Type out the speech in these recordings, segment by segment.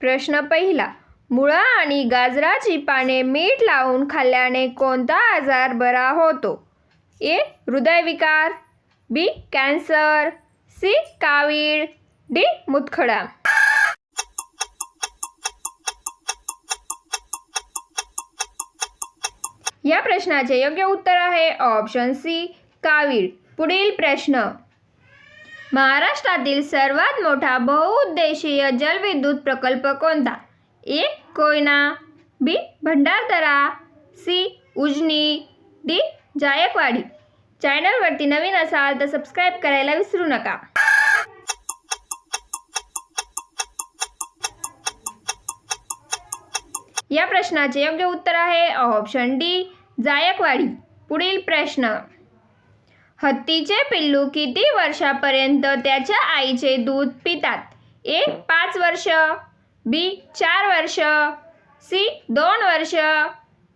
प्रश्न पहिला मुळा आणि गाजराची पाने मीठ लावून खाल्ल्याने कोणता आजार बरा होतो? ए हृदयविकार बी कॅन्सर सी कावीळ डी मुतखडा. या प्रश्नाचे योग्य उत्तर आहे ऑप्शन सी कावीळ. पुढील प्रश्न. महाराष्ट्रातील सर्वात मोठा बहुउद्देशीय जलविद्युत प्रकल्प कोणता? A. Koyna B. Bhandardara C. Ujani D. Jayakwadi. चॅनलवरती नवीन असाल तर सबस्क्राईब करायला विसरू नका. या प्रश्नाचे योग्य उत्तर आहे ऑप्शन डी जायकवाडी. पुढील प्रश्न. हत्तीचे पिल्लू किती वर्षापर्यंत त्याच्या आईचे दूध पितात? ए पाच वर्ष. बी चार वर्ष. सी दोन वर्ष.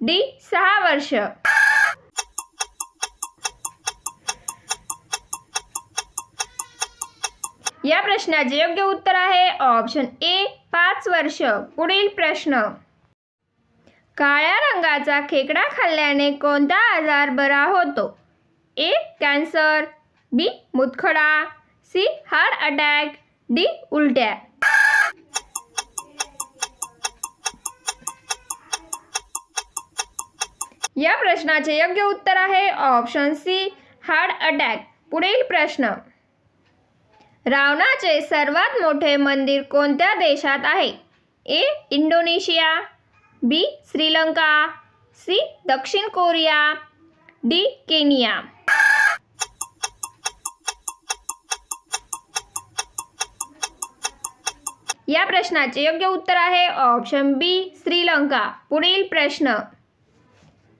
डी सहा वर्ष. या प्रश्नाचे योग्य उत्तर आहे ऑप्शन ए पाच वर्ष. पुढील प्रश्न. काळ्या रंगाचा खेकडा खाल्ल्याने कोणता आजार बरा होतो? A cancer. बी मुतखडा सी हार्ट अटॅक. डी उलट्या. या प्रश्नाचे योग्य उत्तर आहे ऑप्शन सी हार्ट अटॅक. पुढील प्रश्न. रावणाचे सर्वात मोठे मंदिर कोणत्या देशात आहे? A Indonesia. B Sri Lanka. C दक्षिण कोरिया. D Kenya. या प्रश्नाचे योग्य उत्तर आहे ऑप्शन बी श्रीलंका. पुढील प्रश्न.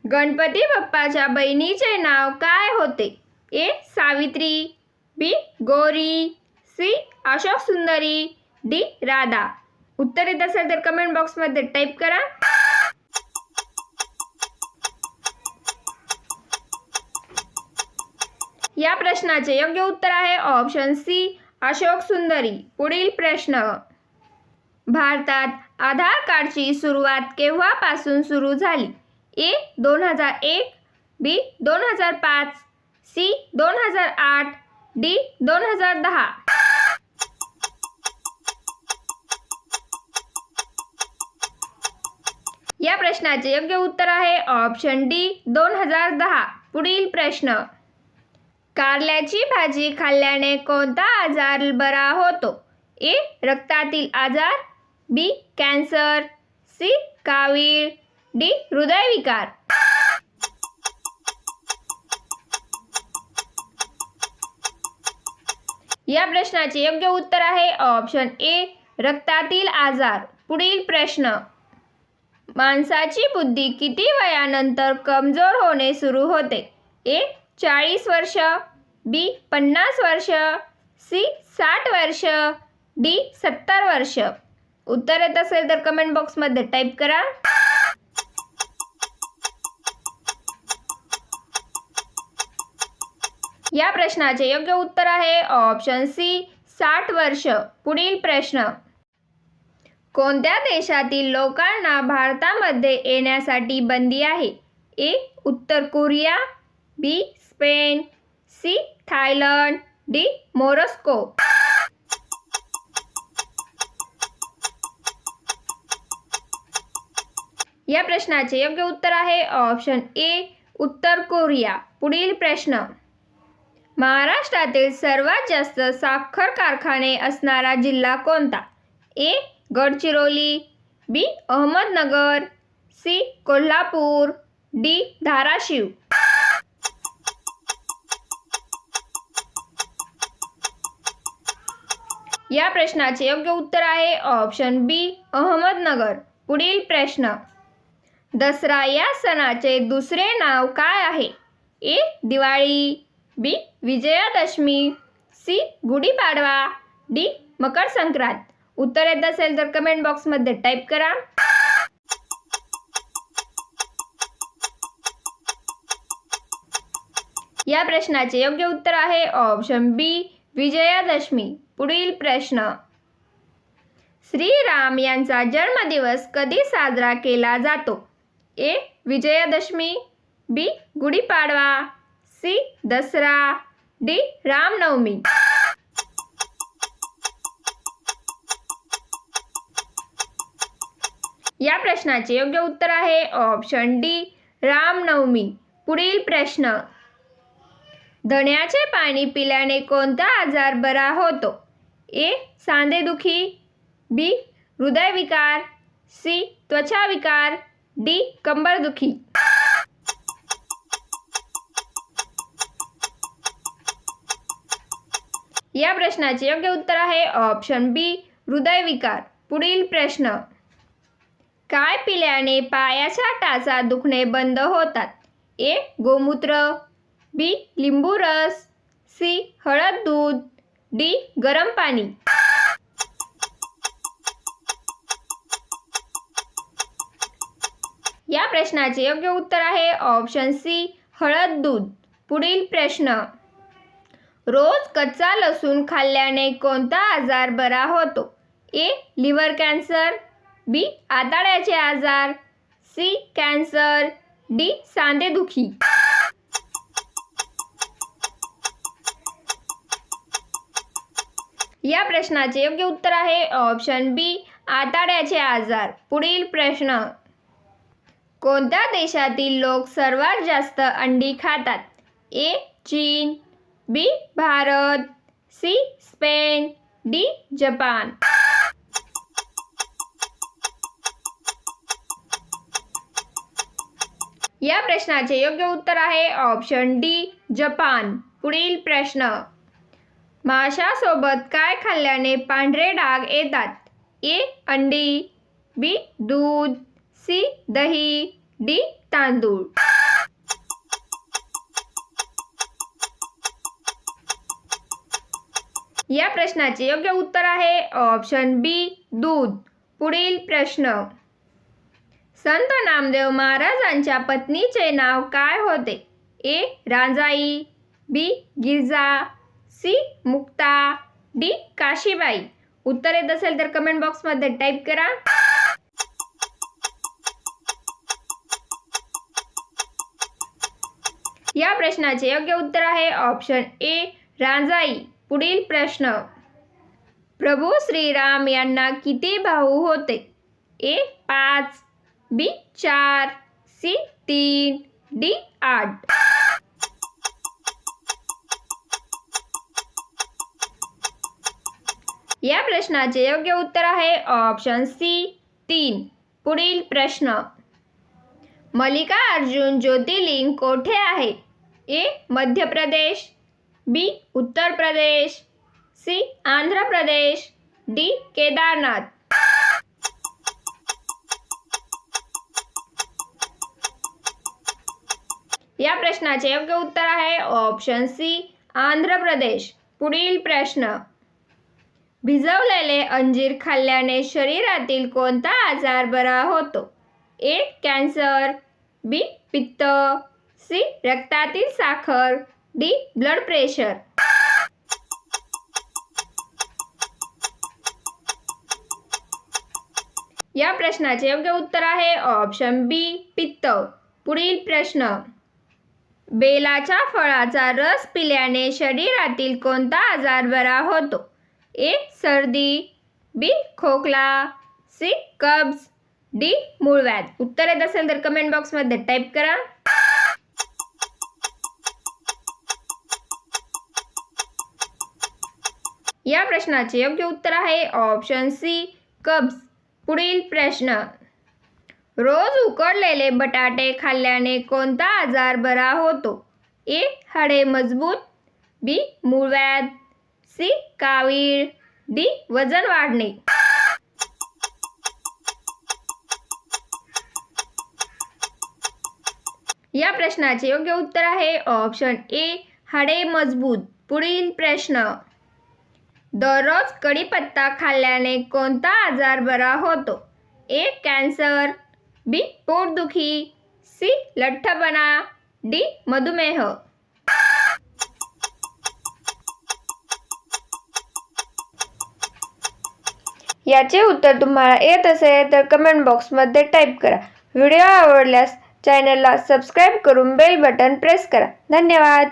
गणपती बाप्पाच्या बहिणीचे नाव काय होते? A Savitri B Gauri C Ashok Sundari D Radha. उत्तर येत असेल तर कमेंट बॉक्समध्ये टाईप करा. या प्रश्नाचे योग्य उत्तर आहे ऑप्शन सी अशोक सुंदरी. पुढील प्रश्न. भारतात आधार कार्डची सुरुवात केव्हापासून सुरू झाली? ए दोन हजार एक बी दोन हजार पाच सी दोन हजार आठ डी दोन हजार दहा. या प्रश्नाचे योग्य उत्तर आहे ऑप्शन डी दोन हजार दहा. पुढील प्रश्न. कारल्याची भाजी खाल्ल्याने कोणता आजार बरा होतो? ए रक्तातील आजार बी कॅन्सर. सी कावीळ. डी हृदयविकार. या प्रश्नाचे योग्य उत्तर आहे ऑप्शन ए रक्तातील आजार. पुढील प्रश्न माणसाची बुद्धी किती वयानंतर कमजोर होणे सुरू होते? ए चाळीस वर्ष. बी पन्नास वर्ष. सी साठ वर्ष. डी सत्तर वर्ष. उत्तर येत असेल तर कमेंट बॉक्समध्ये टाईप करा. या प्रश्नाचे योग्य उत्तर आहे ऑप्शन सी साठ वर्ष. पुढील प्रश्न. कोणत्या देशातील लोकांना भारतामध्ये येण्यासाठी बंदी आहे? ए उत्तर Korea B Spain C Thailand D Morocco. या प्रश्नाचे योग्य उत्तर आहे ऑप्शन ए उत्तर कोरिया. पुढील प्रश्न. महाराष्ट्रातील सर्वात जास्त साखर कारखाने असणारा जिल्हा कोणता? A Gadchiroli. B Ahmednagar. C Kolhapur. D Dharashiv. या प्रश्नाचे योग्य उत्तर आहे ऑप्शन बी अहमदनगर. पुढील प्रश्न. दसरा या सणाचे दुसरे नाव काय आहे? A. Diwali B. Vijayadashami C. Gudi Padwa D. Makar Sankrant उत्तर येत असेल तर कमेंट बॉक्समध्ये टाईप करा. या प्रश्नाचे योग्य उत्तर आहे ऑप्शन बी विजयादशमी. पुढील प्रश्न. श्रीराम यांचा जन्मदिवस कधी साजरा केला जातो? A Vijayadashami B Gudi Padwa C Dussehra D Ram Navami या प्रश्नाचे योग्य उत्तर आहे ऑप्शन डी रामनवमी. पुढील प्रश्न. धण्याचे पाणी पिल्याने कोणता आजार बरा होतो? ए सांधेदुखी बी हृदयविकार सी त्वचाविकार डी कंबरदुखी. या प्रश्नाचे योग्य उत्तर आहे ऑप्शन बी हृदयविकार. पुढील प्रश्न. काय पिल्याने पायाच्या टाचा दुखणे बंद होतात? ए गोमूत्र. बी लिंबू रस. सी हळद दूध. डी गरम पाणी. या प्रश्नाचे योग्य उत्तर आहे ऑप्शन सी हळद दूध. पुढील प्रश्न. रोज कच्चा लसूण खाल्ल्याने कोणता आजार बरा होतो? ए लिव्हर कॅन्सर. बी आताड्याचे आजार. C cancer. डी सांधेदुखी. या प्रश्नाचे योग्य उत्तर आहे ऑप्शन बी आताड्याचे आजार. पुढील प्रश्न. कोणत्या देशातील लोक सर्वात जास्त अंडी खातात? ए. चीन B. Bharat C. Spain D. Japan. या प्रश्नाचे योग्य उत्तर आहे ऑप्शन डी जपान. पुढील प्रश्न. माशासोबत काय खाल्ल्याने पांढरे डाग येतात? ए. अंडी बी. दूध सी दही डी तांदूळ. या प्रश्नाचे योग्य उत्तर आहे ऑप्शन बी दूध. पुढील प्रश्न. संत नामदेव महाराजांच्या पत्नीचे नाव काय होते? A Ranjai B Girja C Mukta D Kashibai. उत्तर येत असेल तर कमेंट बॉक्समध्ये टाईप करा. या प्रश्नाचे योग्य उत्तर आहे. Option A Ranjai. पुढील प्रश्न. प्रभू श्रीराम यांना किती भाऊ होते? ए पाच. बी चार. सी तीन. डी आठ. या प्रश्नाचे योग्य उत्तर आहे. ऑप्शन सी तीन. पुढील प्रश्न. मल्लिका अर्जुन ज्योतिर्लिंग कोठे आहे ए Madhya Pradesh B Uttar Pradesh C Andhra Pradesh D Kedarnath. या प्रश्नाचे योग्य उत्तर आहे ऑप्शन सी आंध्र प्रदेश पुढील प्रश्न. भिजवलेले अंजीर खाल्ल्याने शरीरातील कोणता आजार बरा होतो? ए कॅन्सर बी पित्त. सी रक्तातील साखर. D blood pressure. या प्रश्नाचे योग्य उत्तर आहे ऑप्शन बी पित्त. पुढील प्रश्न. बेलाच्या फळाचा रस पिल्याने शरीरातील कोणता आजार बरा होतो? ए सर्दी. बी खोकला. सी कब्ज. डी मूळव्याध. उत्तर येत असेल तर कमेंट बॉक्समध्ये टाईप करा. या प्रश्नाचे योग्य उत्तर आहे ऑप्शन सी कब्ज पुढील प्रश्न. रोज उकडलेले बटाटे खाल्ल्याने कोणता आजार बरा होतो? ए हाडे मजबूत. बी मूळव्याध. सी कावीळ. डी वजन वाढणे. या प्रश्नाचे योग्य उत्तर आहे ऑप्शन ए हाडे मजबूत. पुढील प्रश्न. दररोज कढीपत्ता खाल्ल्याने कोणता आजार बरा होतो? ए कॅन्सर बी पोटदुखी सी लठ्ठपणा डी मधुमेह. याचे उत्तर तुम्हाला येत असेल तर कमेंट बॉक्समध्ये टाईप करा. व्हिडिओ आवडल्यास चॅनलला सबस्क्राईब करून बेल बटन प्रेस करा. धन्यवाद!